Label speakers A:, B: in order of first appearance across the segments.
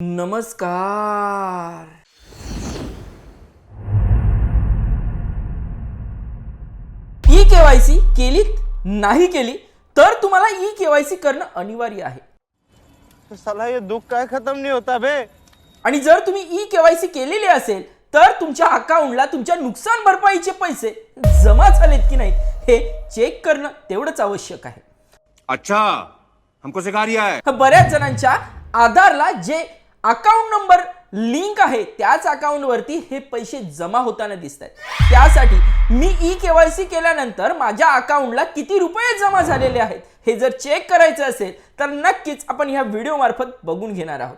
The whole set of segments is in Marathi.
A: नमस्कार. ई केवायसी केलीत नाही केली तर तुम्हाला ई केवायसी करणं अनिवार्य आहे.
B: साला ये दुख काय खत्म नहीं होता बे
A: आणि जर तुम्ही ई केवायसी केलेली असेल तर तुमच्या अकाउंटला तुमच्या नुकसान भरपाईचे पैसे जमा झालेत की नाहीत हे चेक करणं तेवढंच आवश्यक आहे.
C: अच्छा हमको सिखा रिया है
A: बऱ्याच जणांच्या आधारला जे अकाउंट नंबर लिंक आहे त्याच अकाउंट वरती हे पैसे जमा होताना दिसत आहेत त्यासाठी मी ई केवायसी केल्यानंतर माझ्या अकाउंटला किती रुपये जमा झालेले आहेत हे जर चेक करायचं असेल तर नक्कीच आपण ह्या व्हिडिओ मार्फत बघून घेणार आहोत.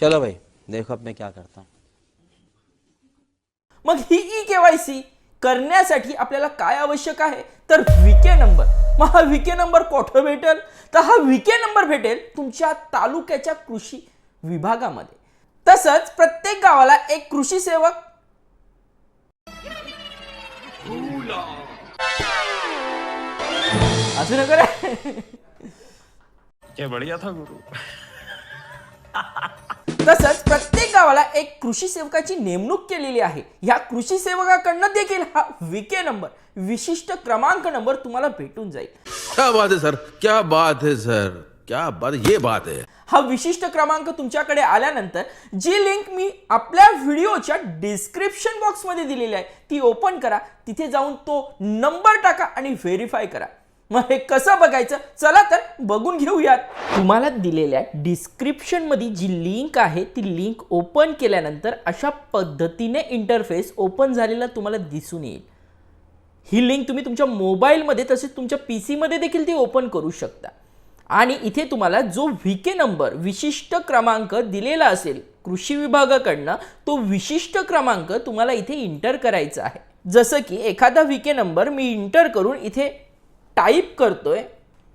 D: चलो भाई देखो अब मैं क्या करता हूँ.
A: मग ही ई केवायसी करण्यासाठी आपल्याला काय आवश्यक आहे? तर विके नंबर मग हा विके नंबर कुठं भेटेल? तर हा विके नंबर भेटेल तुमच्या तालुक्याच्या कृषी विभागामध्ये. तसंच प्रत्येक गावाला एक कृषी सेवक. अजून
B: ये बढ़िया था गुरु.
A: तसंच प्रत्येक गावाला एक कृषी सेवकाची नेमणूक केलेली आहे. ह्या कृषी सेवकाकडनं देखील हा विके नंबर विशिष्ट क्रमांक नंबर तुम्हाला भेटून जाईल.
E: क्या बात है सर? क्या बात है सर? क्या बात ये बात है।
A: हा विशिष्ट क्रमांक तुमच्याकडे आल्यानंतर जी लिंक मी आपल्या व्हिडिओच्या डिस्क्रिप्शन बॉक्समध्ये दिलेली आहे ती ओपन करा तिथे जाऊन तो नंबर टाका आणि व्हेरीफाय करा. मग हे कसं बघायचं? चला तर बघून घेऊयात. तुम्हाला दिलेल्या डिस्क्रिप्शनमध्ये जी लिंक आहे ती लिंक ओपन केल्यानंतर अशा पद्धतीने इंटरफेस ओपन झालेला तुम्हाला दिसून येईल. ही लिंक तुम्ही तुमच्या मोबाईलमध्ये तसेच तुमच्या पी सीमध्ये देखील ती ओपन करू शकता. आणि इथे तुम्हाला जो व्ही के नंबर विशिष्ट क्रमांक दिलेला असेल कृषी विभागाकडनं तो विशिष्ट क्रमांक तुम्हाला इथे इंटर करायचा आहे. जसं की एखादा व्हीके नंबर मी इंटर करून इथे टाईप करतोय.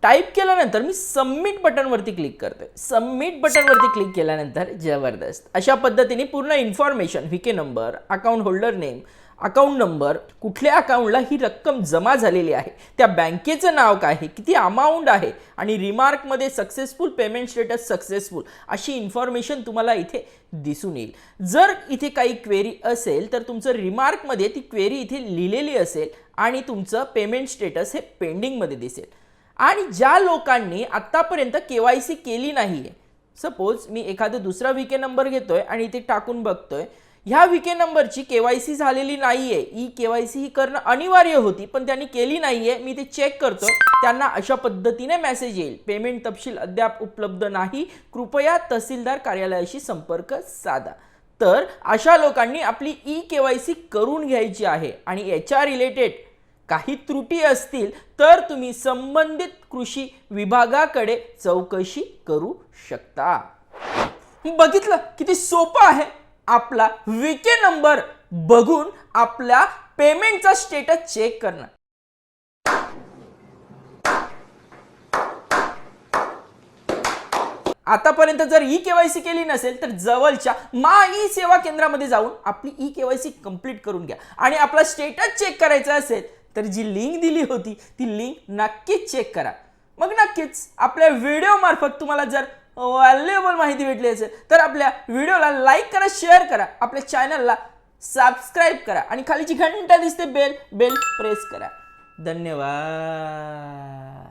A: टाईप केल्यानंतर मी सबमिट बटनवरती क्लिक करतोय. सबमिट बटनवरती क्लिक केल्यानंतर जबरदस्त. अशा पद्धतीने पूर्ण information V K number account holder name account number कुठल्या अकाउंटला ही रक्कम जमा झालेली आहे? त्या बँकेचं नाव काय आहे? किती अमाऊंट आहे? आणि रिमार्कमध्ये सक्सेसफुल पेमेंट स्टेटस सक्सेसफुल अशी इन्फॉर्मेशन तुम्हाला इथे दिसून येईल. जर इथे काही क्वेरी असेल तर तुमचं रिमार्कमध्ये ती क्वेरी इथे लिहिलेली असेल आणि तुमचं पेमेंट स्टेटस हे पेंडिंगमध्ये दिसेल. आणि ज्या लोकांनी आत्तापर्यंत के वाय सी केली नाही आहे सपोज मी एखादा दुसरा व्ही के नंबर घेतोय आणि इथे टाकून बघतोय ह्या विके नंबरची के वाय सी झालेली नाही आहे ई के वाय सी ही करणं अनिवार्य होती पण त्यांनी केली नाही आहे मी ते चेक करतो. त्यांना अशा पद्धतीने मेसेज येईल. पेमेंट तपशील अद्याप उपलब्ध नाही. कृपया तहसीलदार कार्यालयाशी संपर्क साधा. तर अशा लोकांनी आपली ई के वाय सी करून घ्यायची आहे आणि याच्या रिलेटेड काही त्रुटी असतील तर तुम्ही संबंधित कृषी विभागाकडे चौकशी करू शकता. बघितलं. किती सोपं आहे. आपला विके नंबर बघून आपल्या पेमेंटचा स्टेटस चेक करणं आतापर्यंत जर ई केवायसी केली नसेल तर जवळच्या मा ई सेवा केंद्रामध्ये जाऊन आपली ई केवायसी कंप्लीट करून घ्या. आणि आपला स्टेटस चेक करायचा असेल तर जी लिंक दिली होती ती लिंक नक्कीच चेक करा. मग नक्कीच आपल्या व्हिडिओ मार्फत तुम्हाला जर व्हॅल्युएबल माहिती भेटली असेल तर आपल्या व्हिडिओला लाईक करा शेअर करा आपल्या चॅनलला सबस्क्राईब करा आणि खालीची घंटा दिसते बेल बेल प्रेस करा. धन्यवाद.